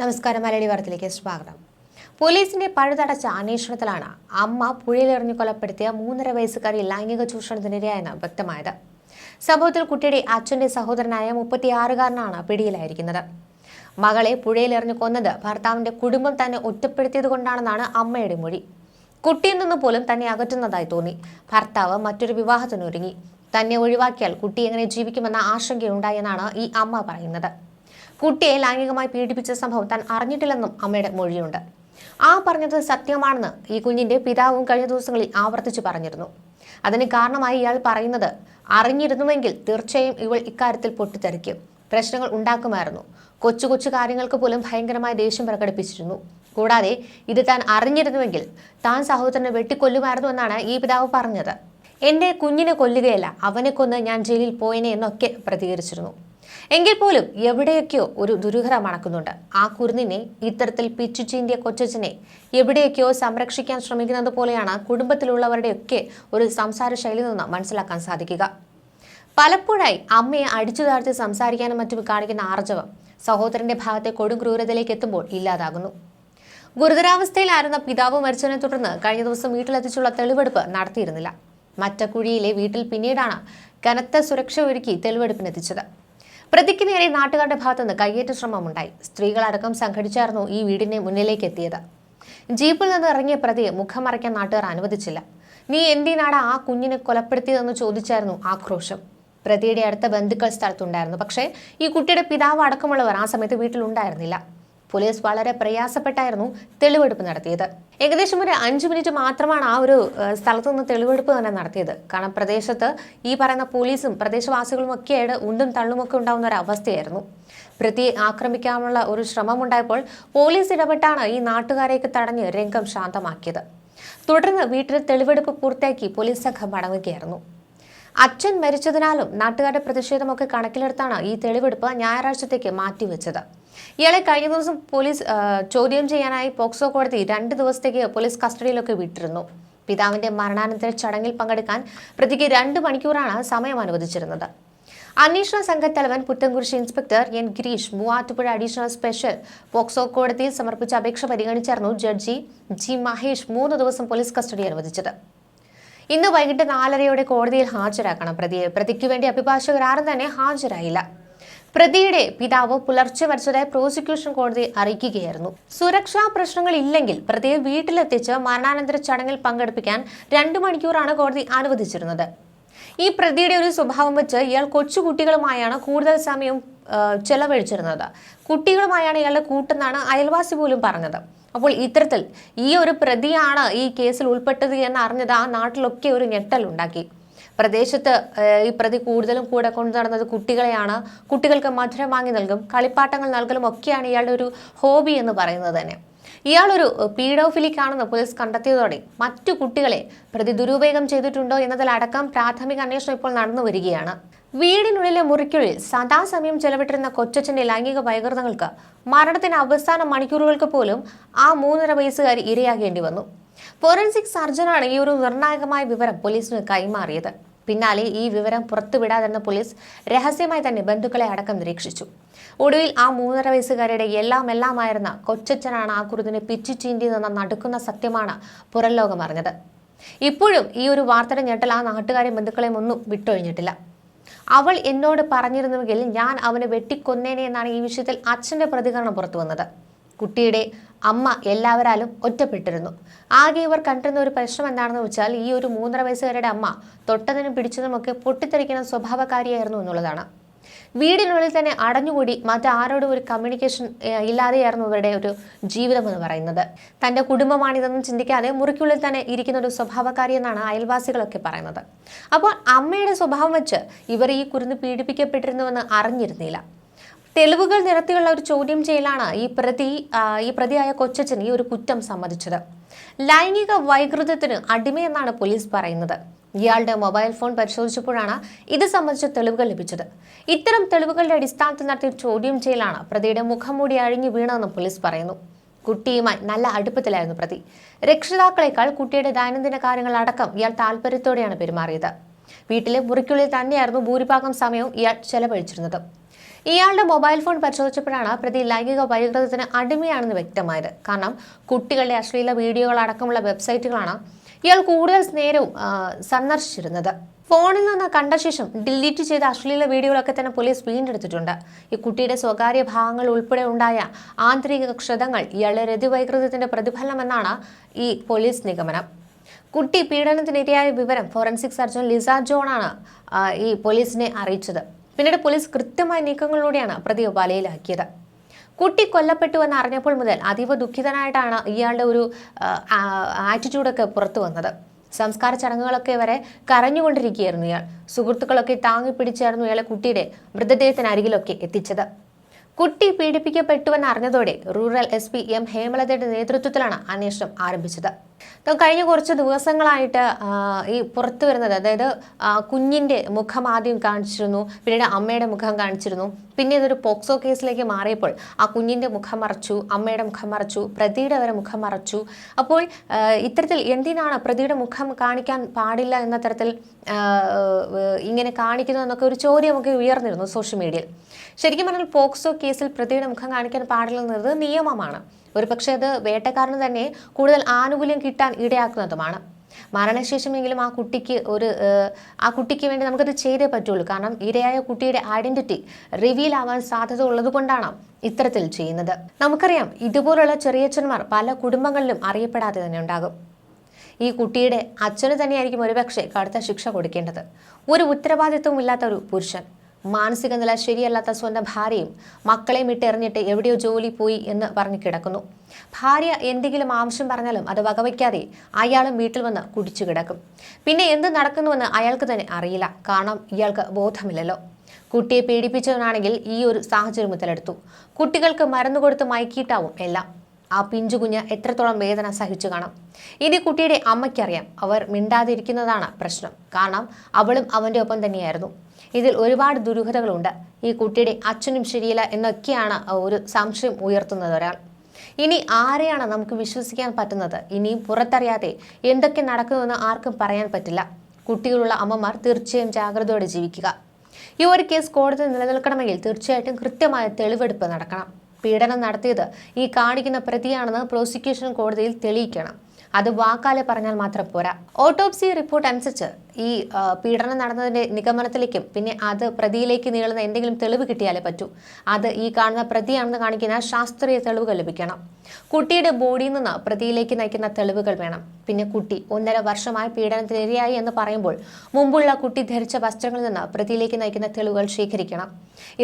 നമസ്കാരം മലയാളി വാർത്തയിലേക്ക് സ്വാഗതം. പോലീസിന്റെ പഴുതടച്ച അന്വേഷണത്തിലാണ് അമ്മ പുഴയിലെറിഞ്ഞു കൊലപ്പെടുത്തിയ മൂന്നര വയസ്സുകാരി ലൈംഗിക ചൂഷണത്തിനിരയായെന്ന് വ്യക്തമായത്. സംഭവത്തിൽ കുട്ടിയുടെ അച്ഛന്റെ സഹോദരനായ മുപ്പത്തിയാറുകാരനാണ് പിടിയിലായിരിക്കുന്നത്. മകളെ പുഴയിലെറിഞ്ഞു കൊന്നത് ഭർത്താവിന്റെ കുടുംബം തന്നെ ഒറ്റപ്പെടുത്തിയത് കൊണ്ടാണെന്നാണ് അമ്മയുടെ മൊഴി. കുട്ടിയിൽ നിന്ന് പോലും തന്നെ അകറ്റുന്നതായി തോന്നി. ഭർത്താവ് മറ്റൊരു വിവാഹത്തിനൊരുങ്ങി. തന്നെ ഒഴിവാക്കിയാൽ കുട്ടി എങ്ങനെ ജീവിക്കുമെന്ന ആശങ്കയുണ്ടായെന്നാണ് ഈ അമ്മ പറയുന്നത്. കുട്ടിയെ ലൈംഗികമായി പീഡിപ്പിച്ച സംഭവം താൻ അറിഞ്ഞിട്ടില്ലെന്നും അമ്മയുടെ മൊഴിയുണ്ട്. ആ പറഞ്ഞത് സത്യമാണെന്ന് ഈ കുഞ്ഞിന്റെ പിതാവും കഴിഞ്ഞ ദിവസങ്ങളിൽ ആവർത്തിച്ചു പറഞ്ഞിരുന്നു. അതിന് കാരണമായി ഇയാൾ പറയുന്നത് അറിഞ്ഞിരുന്നുവെങ്കിൽ തീർച്ചയായും ഇവൾ ഇക്കാര്യത്തിൽ പൊട്ടിത്തെറിക്കും. പ്രശ്നങ്ങൾ ഉണ്ടാക്കുമായിരുന്നു. കൊച്ചു കൊച്ചു കാര്യങ്ങൾക്ക് പോലും ഭയങ്കരമായ ദേഷ്യം പ്രകടിപ്പിച്ചിരുന്നു. കൂടാതെ ഇത് താൻ അറിഞ്ഞിരുന്നുവെങ്കിൽ താൻ സഹോദരനെ വെട്ടിക്കൊല്ലുമായിരുന്നു എന്നാണ് ഈ പിതാവ് പറഞ്ഞത്. എന്റെ കുഞ്ഞിനെ കൊല്ലുകയല്ല അവനെ കൊന്ന് ഞാൻ ജയിലിൽ പോയനെ എന്നൊക്കെ പ്രതികരിച്ചിരുന്നു. എങ്കിൽ പോലും എവിടെയൊക്കെയോ ഒരു ദുരൂഹത മണക്കുന്നുണ്ട് ആ കുരുന്നിനെ ഇത്തരത്തിൽ പിച്ചു ചീന്തിയ കൊച്ചച്ഛനെ എവിടെയൊക്കെയോ സംരക്ഷിക്കാൻ ശ്രമിക്കുന്നത് പോലെയാണ് കുടുംബത്തിലുള്ളവരുടെയൊക്കെ ഒരു സംസാര ശൈലി നിന്ന് മനസ്സിലാക്കാൻ സാധിക്കുക. പലപ്പോഴായി അമ്മയെ അടിച്ചു താഴ്ത്തി സംസാരിക്കാനും മറ്റും കാണിക്കുന്ന ആർജവം സഹോദരന്റെ ഭാഗത്തെ കൊടും ക്രൂരതയിലേക്ക് എത്തുമ്പോൾ ഇല്ലാതാകുന്നു. ഗുരുതരാവസ്ഥയിലായിരുന്ന പിതാവ് മരിച്ചതിനെ തുടർന്ന് കഴിഞ്ഞ ദിവസം വീട്ടിലെത്തിച്ചുള്ള തെളിവെടുപ്പ് നടത്തിയിരുന്നില്ല. മറ്റക്കുഴിയിലെ വീട്ടിൽ പിന്നീടാണ് കനത്ത സുരക്ഷ ഒരുക്കി തെളിവെടുപ്പിനെത്തിച്ചത്. പ്രതിക്ക് നേരെ നാട്ടുകാരുടെ ഭാഗത്തുനിന്ന് കയ്യേറ്റ ശ്രമമുണ്ടായി. സ്ത്രീകളടക്കം സംഘടിച്ചായിരുന്നു ഈ വീടിനെ മുന്നിലേക്ക് എത്തിയത് ജീപ്പിൽ നിന്ന് ഇറങ്ങിയ പ്രതിയെ മുഖം മറയ്ക്കാൻ നാട്ടുകാർ അനുവദിച്ചില്ല. നീ എന്തിനാണ് ആ കുഞ്ഞിനെ കൊലപ്പെടുത്തിയതെന്ന് ചോദിച്ചായിരുന്നു ആക്രോശം. പ്രതിയുടെ അടുത്ത ബന്ധുക്കൾ സ്ഥലത്തുണ്ടായിരുന്നു. പക്ഷേ ഈ കുട്ടിയുടെ പിതാവ് അടക്കമുള്ളവർ ആ സമയത്ത് വീട്ടിലുണ്ടായിരുന്നില്ല. പോലീസ് വളരെ പ്രയാസപ്പെട്ടായിരുന്നു തെളിവെടുപ്പ് നടത്തിയത്. ഏകദേശം ഒരു അഞ്ച് മിനിറ്റ് മാത്രമാണ് ആ ഒരു സ്ഥലത്തു നിന്ന് തെളിവെടുപ്പ് തന്നെ നടത്തിയത്. കാരണം പ്രദേശത്ത് ഈ പറയുന്ന പോലീസും പ്രദേശവാസികളും ഒക്കെയായിട്ട് ഉണ്ടും തള്ളുമൊക്കെ ഉണ്ടാകുന്ന ഒരു അവസ്ഥയായിരുന്നു. പ്രതിയെ ആക്രമിക്കാനുള്ള ഒരു ശ്രമമുണ്ടായപ്പോൾ പോലീസ് ഇടപെട്ടാണ് ഈ നാട്ടുകാരെയൊക്കെ തടഞ്ഞ് രംഗം ശാന്തമാക്കിയത്. തുടർന്ന് വീട്ടിൽ തെളിവെടുപ്പ് പൂർത്തിയാക്കി പോലീസ് സംഘം മടങ്ങുകയായിരുന്നു. അച്ഛൻ മരിച്ചതിനാലും നാട്ടുകാരുടെ പ്രതിഷേധമൊക്കെ കണക്കിലെടുത്താണ് ഈ തെളിവെടുപ്പ് ഞായറാഴ്ചത്തേക്ക് മാറ്റിവെച്ചത്. ഇയാളെ കഴിഞ്ഞ ദിവസം പോലീസ് ചോദ്യം ചെയ്യാനായി പോക്സോ കോടതി രണ്ട് ദിവസത്തേക്ക് പോലീസ് കസ്റ്റഡിയിലൊക്കെ വിട്ടിരുന്നു. പിതാവിന്റെ മരണാനന്തര ചടങ്ങിൽ പങ്കെടുക്കാൻ പ്രതിക്ക് രണ്ട് മണിക്കൂറാണ് സമയം അനുവദിച്ചിരുന്നത്. അന്വേഷണ സംഘത്തലവൻ Puthencruz inspector N Girish Muvattupuzha additional special POCSO കോടതിയിൽ സമർപ്പിച്ച അപേക്ഷ പരിഗണിച്ചായിരുന്നു ജഡ്ജി ജി മഹേഷ് മൂന്ന് ദിവസം പോലീസ് കസ്റ്റഡി അനുവദിച്ചത്. ഇന്ന് വൈകിട്ട് നാലരയോടെ കോടതിയിൽ ഹാജരാക്കണം. പ്രതിയെ പ്രതിക്ക് വേണ്ടി അഭിഭാഷകർ ആരും തന്നെ ഹാജരായില്ല. പ്രതിയുടെ പിതാവ് പുലർച്ചെ മരിച്ചതായി പ്രോസിക്യൂഷൻ കോടതി അറിയിക്കുകയായിരുന്നു. സുരക്ഷാ പ്രശ്നങ്ങൾ ഇല്ലെങ്കിൽ പ്രതിയെ വീട്ടിലെത്തിച്ച് മരണാനന്തര ചടങ്ങിൽ പങ്കെടുപ്പിക്കാൻ രണ്ടു മണിക്കൂറാണ് കോടതി അനുവദിച്ചിരുന്നത്. ഈ പ്രതിയുടെ ഒരു സ്വഭാവം വെച്ച് ഇയാൾ കൊച്ചുകുട്ടികളുമായാണ് കൂടുതൽ സമയം ചെലവഴിച്ചിരുന്നത്. കുട്ടികളുമായാണ് ഇയാളുടെ കൂട്ടെന്നാണ് അയൽവാസി പോലും പറഞ്ഞത്. അപ്പോൾ ഇത്തരത്തിൽ ഈ ഒരു പ്രതിയാണ് ഈ കേസിൽ ഉൾപ്പെട്ടത് എന്ന് അറിഞ്ഞത് ആ നാട്ടിലൊക്കെ ഒരു ഞെട്ടൽ ഉണ്ടാക്കി പ്രദേശത്ത് ഈ പ്രതി കൂടുതലും കൂടെ കൊണ്ടു നടന്നത് കുട്ടികളെയാണ്. കുട്ടികൾക്ക് മധുരം വാങ്ങി നൽകും കളിപ്പാട്ടങ്ങൾ നൽകലും ഒക്കെയാണ് ഇയാളുടെ ഒരു ഹോബി എന്ന് പറയുന്നത് തന്നെ. ഇയാളൊരു പീഡോഫിലിക് ആണെന്ന് പോലീസ് കണ്ടെത്തിയതോടെ മറ്റു കുട്ടികളെ പ്രതി ദുരുപയോഗം ചെയ്തിട്ടുണ്ടോ എന്നതിലടക്കം പ്രാഥമിക അന്വേഷണം ഇപ്പോൾ നടന്നു വരികയാണ്. വീടിനുള്ളിലെ മുറിക്കുള്ളിൽ സദാസമയം ചെലവിട്ടിരുന്ന കൊച്ചച്ഛന്റെ ലൈംഗിക വൈകൃതങ്ങൾക്ക് മരണത്തിന് അവസാന മണിക്കൂറുകൾക്ക് പോലും ആ മൂന്നര വയസ്സുകാരി ഇരയാകേണ്ടി വന്നു. ഫോറൻസിക് സർജനാണ് ഈ ഒരു നിർണായകമായ വിവരം പോലീസിന് കൈമാറിയത്. പിന്നാലെ ഈ വിവരം പുറത്തുവിടാതിരുന്ന പോലീസ് രഹസ്യമായി തന്നെ ബന്ധുക്കളെ അടക്കം നിരീക്ഷിച്ചു. ഒടുവിൽ ആ മൂന്നര വയസ്സുകാരുടെ എല്ലാം എല്ലാമായിരുന്ന കൊച്ചച്ഛനാണ് ആ കുരുതിനെ പിച്ചു ചീന്തിയതെന്ന നടക്കുന്ന സത്യമാണ് പുറംലോകം അറിഞ്ഞത്. ഇപ്പോഴും ഈ ഒരു വാർത്തയുടെ ഞെട്ടൽ ആ നാട്ടുകാരെയും ബന്ധുക്കളെയും ഒന്നും വിട്ടൊഴിഞ്ഞിട്ടില്ല. അവൾ എന്നോട് പറഞ്ഞിരുന്നുവെങ്കിൽ ഞാൻ അവനെ വെട്ടിക്കൊന്നേനെ എന്നാണ് ഈ വിഷയത്തിൽ അച്ഛന്റെ പ്രതികരണം പുറത്തു വന്നത്. കുട്ടിയുടെ അമ്മ എല്ലാവരാലും ഒറ്റപ്പെട്ടിരുന്നു. ആകെ ഇവർ കണ്ടിരുന്ന ഒരു പ്രശ്നം എന്താണെന്ന് വെച്ചാൽ ഈ ഒരു മൂന്നര വയസ്സുകാരുടെ അമ്മ തൊട്ടതിനും പിടിച്ചതുമൊക്കെ പൊട്ടിത്തെറിക്കുന്ന സ്വഭാവക്കാരിയായിരുന്നു എന്നുള്ളതാണ്. വീടിനുള്ളിൽ തന്നെ അടഞ്ഞുകൂടി മറ്റാരോടും ഒരു കമ്മ്യൂണിക്കേഷൻ ഇല്ലാതെയായിരുന്നു ഇവരുടെ ഒരു ജീവിതം എന്ന് പറയുന്നത്. തന്റെ കുടുംബമാണിതെന്നും ചിന്തിക്കാതെ മുറിക്കുള്ളിൽ തന്നെ ഇരിക്കുന്ന ഒരു സ്വഭാവക്കാരി എന്നാണ് അയൽവാസികളൊക്കെ പറയുന്നത്. അപ്പോൾ അമ്മയുടെ സ്വഭാവം വെച്ച് ഇവർ ഈ കുരുന്ന് പീഡിപ്പിക്കപ്പെട്ടിരുന്നുവെന്ന് അറിഞ്ഞിരുന്നില്ല. തെളിവുകൾ നിരത്തിയുള്ള ഒരു ചോദ്യം ചെയ്യലാണ് ഈ പ്രതി ഈ പ്രതിയായ കൊച്ചച്ഛൻ ഈ ഒരു കുറ്റം സമ്മതിച്ചത്. ലൈംഗിക വൈകൃതത്തിന് അടിമയെന്നാണ് പോലീസ് പറയുന്നത്. ഇയാളുടെ മൊബൈൽ ഫോൺ പരിശോധിച്ചപ്പോഴാണ് ഇത് സംബന്ധിച്ച തെളിവുകൾ ലഭിച്ചത്. ഇത്തരം തെളിവുകളുടെ അടിസ്ഥാനത്തിൽ നടത്തിയ ചോദ്യം ചെയ്യലാണ് പ്രതിയുടെ മുഖം മൂടി അഴിഞ്ഞു വീണതെന്നും പോലീസ് പറയുന്നു. കുട്ടിയുമായി നല്ല അടുപ്പത്തിലായിരുന്നു പ്രതി. രക്ഷിതാക്കളെക്കാൾ കുട്ടിയുടെ ദൈനംദിന കാര്യങ്ങൾ അടക്കം ഇയാൾ താല്പര്യത്തോടെയാണ് പെരുമാറിയത്. വീട്ടിലെ മുറിക്കുള്ളിൽ തന്നെയായിരുന്നു ഭൂരിഭാഗം സമയവും ഇയാൾ ചെലവഴിച്ചിരുന്നത്. ഇയാളുടെ മൊബൈൽ ഫോൺ പരിശോധിച്ചപ്പോഴാണ് പ്രതി ലൈംഗിക വൈകൃതത്തിന് അടിമയാണെന്ന് വ്യക്തമായത്. കാരണം കുട്ടികളുടെ അശ്ലീല വീഡിയോകൾ അടക്കമുള്ള വെബ്സൈറ്റുകളാണ് ഇയാൾ കൂടുതൽ നേരവും സന്ദർശിച്ചിരുന്നത്. ഫോണിൽ നിന്ന് കണ്ട ശേഷം ഡിലീറ്റ് ചെയ്ത അശ്ലീല വീഡിയോകളൊക്കെ തന്നെ പോലീസ് വീണ്ടെടുത്തിട്ടുണ്ട്. ഈ കുട്ടിയുടെ സ്വകാര്യ ഭാഗങ്ങൾ ഉൾപ്പെടെ ഉണ്ടായ ആന്തരിക ക്ഷതങ്ങൾ ഇയാളുടെ രതിവൈകൃതത്തിന്റെ പ്രതിഫലമെന്നാണ് ഈ പോലീസ് നിഗമനം. കുട്ടി പീഡനത്തിനിരയായ വിവരം ഫോറൻസിക് സർജൻ ലിസ ജോണാണ് ഈ പോലീസിനെ അറിയിച്ചത്. പിന്നീട് പോലീസ് കൃത്യമായ നീക്കങ്ങളിലൂടെയാണ് പ്രതിയെ വലയിലാക്കിയത്. കുട്ടി കൊല്ലപ്പെട്ടുവെന്ന് അറിഞ്ഞപ്പോൾ മുതൽ അതീവ ദുഃഖിതനായിട്ടാണ് ഇയാളുടെ ഒരു ആറ്റിറ്റ്യൂഡൊക്കെ പുറത്തു വന്നത്. സംസ്കാര ചടങ്ങുകളൊക്കെ വരെ കരഞ്ഞുകൊണ്ടിരിക്കുകയായിരുന്നു ഇയാൾ. സുഹൃത്തുക്കളൊക്കെ താങ്ങി പിടിച്ചായിരുന്നു ഇയാളെ കുട്ടിയുടെ മൃതദേഹത്തിന് അരികിലൊക്കെ എത്തിച്ചത്. കുട്ടി പീഡിപ്പിക്കപ്പെട്ടുവെന്ന് അറിഞ്ഞതോടെ റൂറൽ എസ് പി എം ഹേമലതയുടെ നേതൃത്വത്തിലാണ് അന്വേഷണം ആരംഭിച്ചത്. കഴിഞ്ഞ കുറച്ച് ദിവസങ്ങളായിട്ട് ഈ പുറത്തു വരുന്നത് അതായത് കുഞ്ഞിന്റെ മുഖം ആദ്യം കാണിച്ചിരുന്നു പിന്നീട് അമ്മയുടെ മുഖം കാണിച്ചിരുന്നു പിന്നെ ഇതൊരു പോക്സോ കേസിലേക്ക് മാറിയപ്പോൾ ആ കുഞ്ഞിന്റെ മുഖം മറച്ചു അമ്മയുടെ മുഖം മറച്ചു പ്രതിയുടെ വരെ മുഖം മറച്ചു. അപ്പോൾ ഇത്തരത്തിൽ എന്തിനാണ് പ്രതിയുടെ മുഖം കാണിക്കാൻ പാടില്ല എന്ന തരത്തിൽ ഇങ്ങനെ കാണിക്കുന്നു എന്നൊക്കെ ഒരു ചോദ്യമൊക്കെ ഉയർന്നിരുന്നു സോഷ്യൽ മീഡിയയിൽ. ശരിക്കും പറഞ്ഞാൽ പോക്സോ കേസിൽ പ്രതിയുടെ മുഖം കാണിക്കാൻ പാടില്ല എന്നത് നിയമമാണ്. ഒരുപക്ഷെ അത് വേട്ടക്കാരന് തന്നെ കൂടുതൽ ആനുകൂല്യം കിട്ടാൻ ഇടയാക്കുന്നതുമാണ്. മരണശേഷമെങ്കിലും ആ കുട്ടിക്ക് ഒരു ആ കുട്ടിക്ക് വേണ്ടി നമുക്കത് ചെയ്തേ പറ്റുള്ളൂ. കാരണം ഇരയായ കുട്ടിയുടെ ഐഡന്റിറ്റി റിവീൽ ആവാൻ സാധ്യത ഉള്ളത് കൊണ്ടാണ് ഇത്തരത്തിൽ ചെയ്യുന്നത്. നമുക്കറിയാം ഇതുപോലുള്ള ചെറിയച്ഛന്മാർ പല കുടുംബങ്ങളിലും അറിയപ്പെടാതെ തന്നെ ഉണ്ടാകും. ഈ കുട്ടിയുടെ അച്ഛന് തന്നെയായിരിക്കും ഒരുപക്ഷെ കടുത്ത ശിക്ഷ കൊടുക്കേണ്ടത്. ഒരു ഉത്തരവാദിത്വം ഇല്ലാത്ത ഒരു പുരുഷൻ. മാനസിക നില ശരിയല്ലാത്ത സ്വന്തം ഭാര്യയും മക്കളെയും ഇട്ടെറിഞ്ഞിട്ട് എവിടെയോ ജോലി പോയി എന്ന് പറഞ്ഞു കിടക്കുന്നു. ഭാര്യ എന്തെങ്കിലും ആവശ്യം പറഞ്ഞാലും അത് വകവയ്ക്കാതെ അയാളും വീട്ടിൽ വന്ന് കുടിച്ചു കിടക്കും. പിന്നെ എന്ത് നടക്കുന്നുവെന്ന് അയാൾക്ക് തന്നെ അറിയില്ല. കാരണം ഇയാൾക്ക് ബോധമില്ലല്ലോ. കുട്ടിയെ പീഡിപ്പിച്ചവനാണെങ്കിൽ ഈ ഒരു സാഹചര്യം മുതലെടുത്തു. കുട്ടികൾക്ക് മരുന്ന് കൊടുത്ത് മയക്കിയിട്ടാവും എല്ലാം. ആ പിഞ്ചു കുഞ്ഞ് എത്രത്തോളം വേദന സഹിച്ചു കാണാം. ഇനി കുട്ടിയുടെ അമ്മയ്ക്കറിയാം. അവർ മിണ്ടാതിരിക്കുന്നതാണ് പ്രശ്നം. കാരണം അവളും അവന്റെ ഒപ്പം തന്നെയായിരുന്നു. ഇതിൽ ഒരുപാട് ദുരൂഹതകളുണ്ട്. ഈ കുട്ടിയുടെ അച്ഛനും ശരിയില്ല എന്നൊക്കെയാണ് ഒരു സംശയം ഉയർത്തുന്നത് ഒരാൾ. ഇനി ആരെയാണ് നമുക്ക് വിശ്വസിക്കാൻ പറ്റുന്നത്? ഇനിയും പുറത്തറിയാതെ എന്തൊക്കെ നടക്കുമെന്ന് ആർക്കും പറയാൻ പറ്റില്ല. കുട്ടികളുള്ള അമ്മമാർ തീർച്ചയായും ജാഗ്രതയോടെ ജീവിക്കുക. ഈ ഒരു കേസ് കോടതി നിലനിൽക്കണമെങ്കിൽ തീർച്ചയായിട്ടും കൃത്യമായ തെളിവെടുപ്പ് നടക്കണം. പീഡനം നടത്തിയത് ഈ കാണിക്കുന്ന പ്രതിയാണെന്ന് പ്രോസിക്യൂഷൻ കോടതിയിൽ തെളിയിക്കണം. അത് വാക്കാലെ പറഞ്ഞാൽ മാത്രം പോരാ. ഓട്ടോപ്സി റിപ്പോർട്ട് അനുസരിച്ച് ഈ പീഡനം നടന്നതിന്റെ നിഗമനത്തിലേക്കും പിന്നെ അത് പ്രതിയിലേക്ക് നീളുന്ന എന്തെങ്കിലും തെളിവ് കിട്ടിയാലേ പറ്റൂ. അത് ഈ കാണുന്ന പ്രതിയാണെന്ന് കാണിക്കുന്ന ശാസ്ത്രീയ തെളിവുകൾ ലഭിക്കണം. കുട്ടിയുടെ ബോഡിയിൽ നിന്ന് പ്രതിയിലേക്ക് നയിക്കുന്ന തെളിവുകൾ വേണം. പിന്നെ കുട്ടി ഒന്നര വർഷമായി പീഡനത്തിനിരയായി എന്ന് പറയുമ്പോൾ മുമ്പുള്ള കുട്ടി ധരിച്ച വസ്ത്രങ്ങളിൽ നിന്ന് പ്രതിയിലേക്ക് നയിക്കുന്ന തെളിവുകൾ ശേഖരിക്കണം.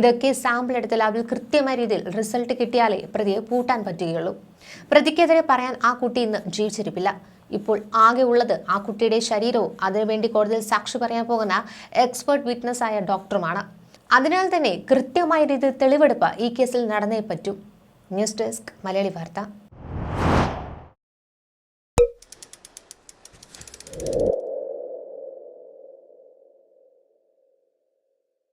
ഇതൊക്കെ സാമ്പിൾ എടുത്ത് ലാബിൽ കൃത്യമായ രീതിയിൽ റിസൾട്ട് കിട്ടിയാലേ പ്രതിയെ പൂട്ടാൻ പറ്റുകയുള്ളൂ. പ്രതിക്കെതിരെ പറയാൻ ആ കുട്ടി ഇന്ന് ജീവിച്ചിരിപ്പില്ല. ഇപ്പോൾ ആകെ ഉള്ളത് ആ കുട്ടിയുടെ ശരീരവും. അതിനുവേണ്ടി കോടതിയിൽ സാക്ഷി പറയാൻ പോകുന്ന എക്സ്പേർട്ട് വിറ്റ്നസ് ആയ ഡോക്ടറുമാണ്. അതിനാൽ തന്നെ കൃത്യമായ രീതിയിൽ തെളിവെടുപ്പ് ഈ കേസിൽ നടന്നേ പറ്റൂ. ന്യൂസ് ഡെസ്ക് മലയാളി വാർത്ത.